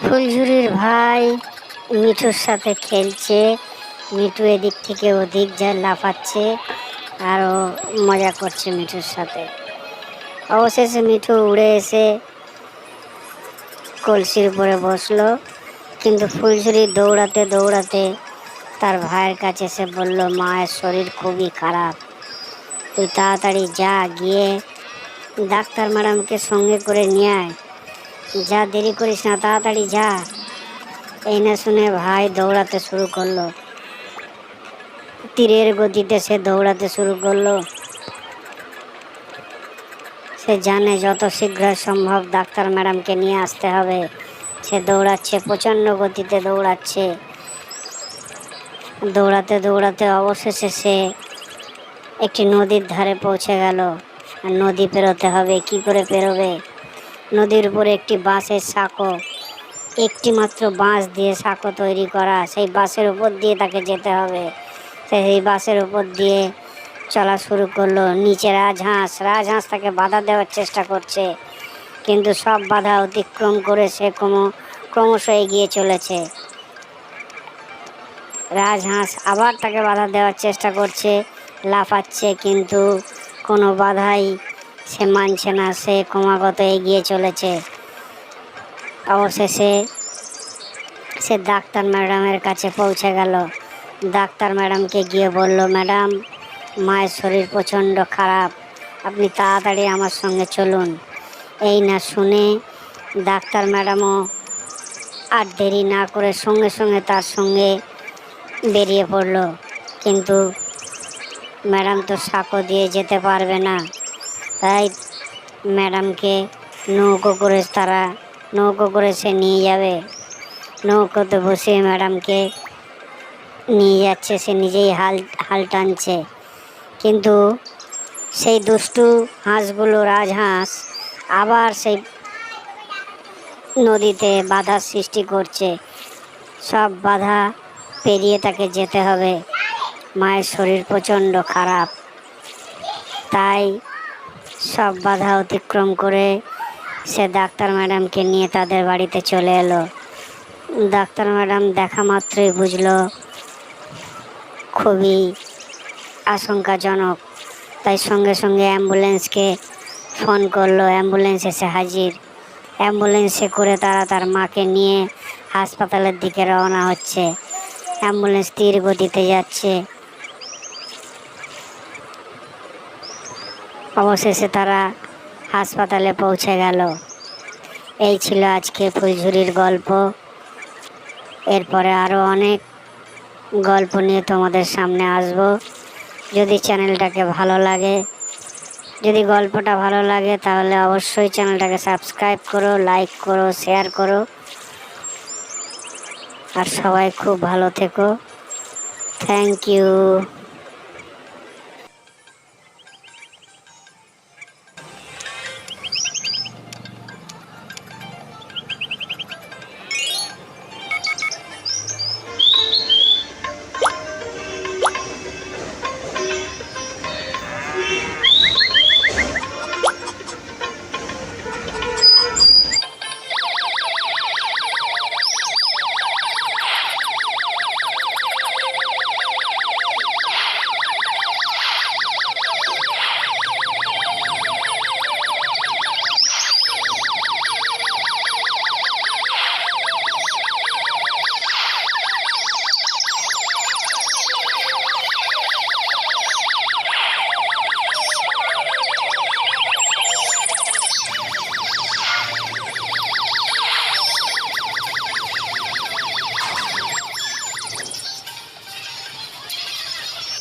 ফুলঝুরির ভাই মিঠুর সাথে খেলছে। মিঠু এদিক থেকে ওদিক যা লাফাচ্ছে আরও মজা করছে মিঠুর সাথে। অবশেষে মিঠু উড়ে এসে কলসির উপরে বসল। কিন্তু ফুলঝুরি দৌড়াতে দৌড়াতে তার ভাইয়ের কাছে এসে বলল, মায়ের শরীর খুবই খারাপ। তুই তাড়াতাড়ি যা, গিয়ে ডাক্তার ম্যাডামকে সঙ্গে করে নিয়ে আয়। যা দেরি করিস না, তাড়াতাড়ি যা। এই না শুনে ভাই দৌড়াতে শুরু করল। তীরের গতিতে সে দৌড়াতে শুরু করল। সে জানে যত শীঘ্র সম্ভব ডাক্তার ম্যাডামকে নিয়ে আসতে হবে। সে দৌড়াচ্ছে, প্রচণ্ড গতিতে দৌড়াচ্ছে। দৌড়াতে দৌড়াতে অবশেষে সে একটি নদীর ধারে পৌঁছে গেল। আর নদী পেরোতে হবে, কি করে পেরোবে? নদীর উপরে একটি বাঁশের সাঁকো। একটি মাত্র বাঁশ দিয়ে সাঁকো তৈরি করা। সেই বাঁশের উপর দিয়ে তাকে যেতে হবে। সেই বাঁশের উপর দিয়ে চলা শুরু করল। নিচে রাজহাঁস। রাজহাঁস তাকে বাধা দেওয়ার চেষ্টা করছে। কিন্তু সব বাধা অতিক্রম করে সে ক্রম, ক্রমশ এগিয়ে চলেছে। রাজহাঁস আবার তাকে বাধা দেওয়ার চেষ্টা করছে, লাফাচ্ছে, কিন্তু কোনো বাধাই সে মানছে না, সে ক্রমাগত এগিয়ে চলেছে। অবশেষে সে ডাক্তার ম্যাডামের কাছে পৌঁছে গেল। ডাক্তার ম্যাডামকে গিয়ে বলল, ম্যাডাম, মায়ের শরীর প্রচণ্ড খারাপ। আপনি তাড়াতাড়ি আমার সঙ্গে চলুন। এই না শুনে ডাক্তার ম্যাডামও আর দেরি না করে সঙ্গে সঙ্গে তার সঙ্গে বেরিয়ে পড়ল। কিন্তু ম্যাডাম তো সাঁকো দিয়ে যেতে পারবে না। তাই ম্যাডামকে নৌকো করে তারা নৌকো করে সে নিয়ে যাবে। নৌকোতে বসে ম্যাডামকে নিয়ে যাচ্ছে, সে নিজেই হাল হাল টানছে। কিন্তু সেই দুষ্টু হাঁসগুলো, রাজহাঁস, আবার সেই নদীতে বাধার সৃষ্টি করছে। সব বাধা পেরিয়ে তাকে যেতে হবে। মায়ের শরীর প্রচণ্ড খারাপ। তাই সব বাধা অতিক্রম করে সে ডাক্তার ম্যাডামকে নিয়ে তাদের বাড়িতে চলে এলো। ডাক্তার ম্যাডাম দেখা মাত্রই বুঝলো, খুবই আশঙ্কাজনক। তাই সঙ্গে সঙ্গে অ্যাম্বুলেন্সকে ফোন করল। অ্যাম্বুলেন্স এসে হাজির। অ্যাম্বুলেন্সে করে তারা তার মাকে নিয়ে হাসপাতালের দিকে রওনা হচ্ছে। অ্যাম্বুলেন্স তীর গতিতে যাচ্ছে। অবশেষে তারা হাসপাতালে পৌঁছে গেল। এই ছিল আজকে ফুলঝুরির গল্প। এরপরে আরও অনেক গল্প নিয়ে তোমাদের সামনে আসব। যদি চ্যানেলটাকে ভালো লাগে, যদি গল্পটা ভালো লাগে, তাহলে অবশ্যই চ্যানেলটাকে সাবস্ক্রাইব করো, লাইক করো, শেয়ার করো। আর সবাই খুব ভালো থেকো। Thank you.